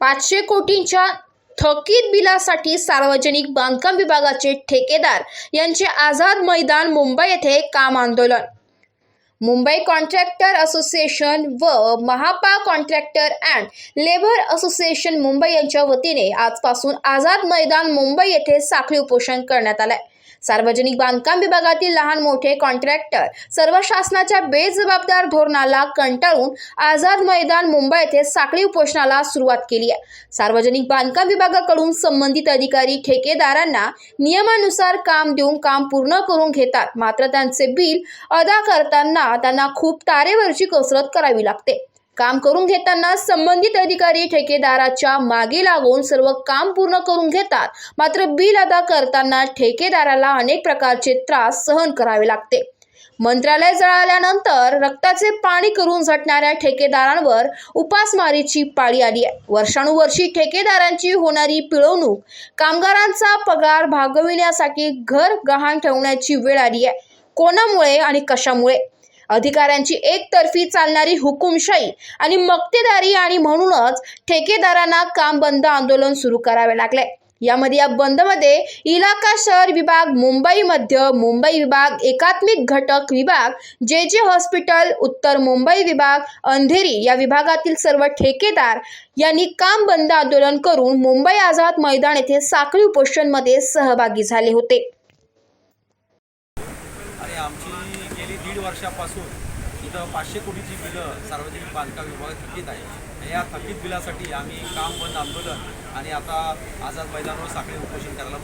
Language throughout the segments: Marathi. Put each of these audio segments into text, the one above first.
पाचशे कोटींच्या थकीत बिलासाठी सार्वजनिक बांधकाम विभागाचे ठेकेदार यांचे आझाद मैदान मुंबई येथे काम आंदोलन. मुंबई कॉन्ट्रॅक्टर असोसिएशन व Mahape contractor and labour association Mumbai यांच्या वतीने आजपासून आझाद मैदान मुंबई येथे साखळी उपोषण करण्यात आलंय. सार्वजनिक बांधकाम विभागातील लहान मोठे कॉन्ट्रॅक्टर सर्व शासनाच्या बेजबाबदार धोरणाला कंटाळून आझाद मैदान मुंबई येथे साखळी उपोषणाला सुरुवात केली आहे. सार्वजनिक बांधकाम विभागाकडून संबंधित अधिकारी ठेकेदारांना नियमानुसार काम देऊन काम पूर्ण करून घेतात. मात्र त्यांचे बिल अदा करताना त्यांना खूप तारेवरची कसरत करावी लागते. काम करून घेताना संबंधित अधिकारी ठेकेदाराच्या मागे लागून सर्व काम पूर्ण करून घेतात. मात्र बिल अदा करताना ठेकेदाराला अनेक प्रकारचे त्रास सहन करावे लागते. मंत्रालय जळाल्यानंतर रक्ताचे पाणी करून झटणाऱ्या ठेकेदारांवर उपासमारीची पाळी आली आहे. वर्षानुवर्षी ठेकेदारांची होणारी पिळवणूक कामगारांचा पगार भागविण्यासाठी घर गहाण ठेवण्याची वेळ आली आहे. कोणामुळे आणि कशामुळे? अधिकाऱ्यांची एकतर्फी चालणारी हुकुमशाही आणि मक्तेदारी आणि म्हणूनच ठेकेदारांना काम बंद आंदोलन सुरू करावे लागले. यामध्ये या बंदमध्ये इलाका शहर विभाग मुंबई मध्य मुंबई विभाग एकात्मिक घटक विभाग जे जे हॉस्पिटल उत्तर मुंबई विभाग अंधेरी या विभागातील सर्व ठेकेदार यांनी काम बंद आंदोलन करून मुंबई आझाद मैदान येथे साखळी उपोषणमध्ये सहभागी झाले होते. आमची गेली दीड वर्षापासून इथं पाचशे कोटीची बिलं सार्वजनिक बांधकाम विभाग थकीत आहे या थकीत बिलासाठी आम्ही काम बंद आंदोलन आणि आता आझाद मैदानावर साखळी उपोषण करायला.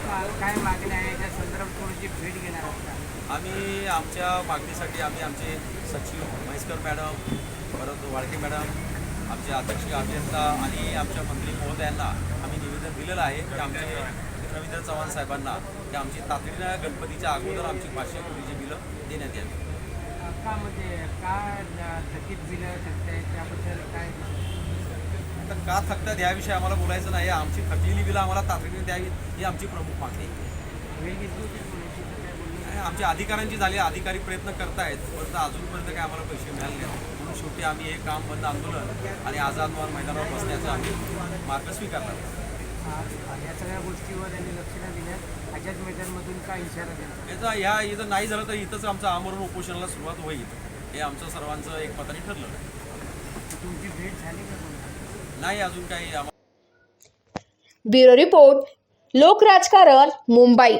का- काय मागणी आहे त्या संदर्भात थोडीशी भेट घेणार? आम्ही आमच्या मागणीसाठी आम्ही आमचे सचिव म्हैसकर मॅडम परत वाळके मॅडम आमचे अध्यक्ष अभियंता आणि आमच्या मंत्री महोदयांना आम्ही निवेदन दिलेलं आहे की आमचे रवींद्र चव्हाण साहेबांना की आमची तातडीनं गणपतीच्या अगोदर आमची पाचशे कोटीची बिलं देण्यात यावी. म्हणजे तर का थकतात याविषयी आम्हाला बोलायचं नाही आमची थकलेली बिलं आम्हाला तातडीने द्यावी ही आमची प्रमुख मागणी आहे. आमच्या अधिकाऱ्यांची झाली अधिकारी प्रयत्न करतायत परंतु अजूनपर्यंत काय आम्हाला पैसे मिळाले नाहीत. म्हणून शेवटी आम्ही हे काम बंद आंदोलन आणि आझाद मैदानावर बसण्याचा आम्ही मार्ग स्वीकारला या सगळ्या गोष्टीवर काय इशारा द्यायचा याचा ह्या इथं नाही झालं तर इथंच आमचं आमरण उपोषणाला सुरुवात होईल. हे आमचं सर्वांचं एकमताने ठरलं. तुमची भेट झाली का कोणाला नाही अजून काही आम्हाला ब्युरो रिपोर्ट लोक राजकारण मुंबई.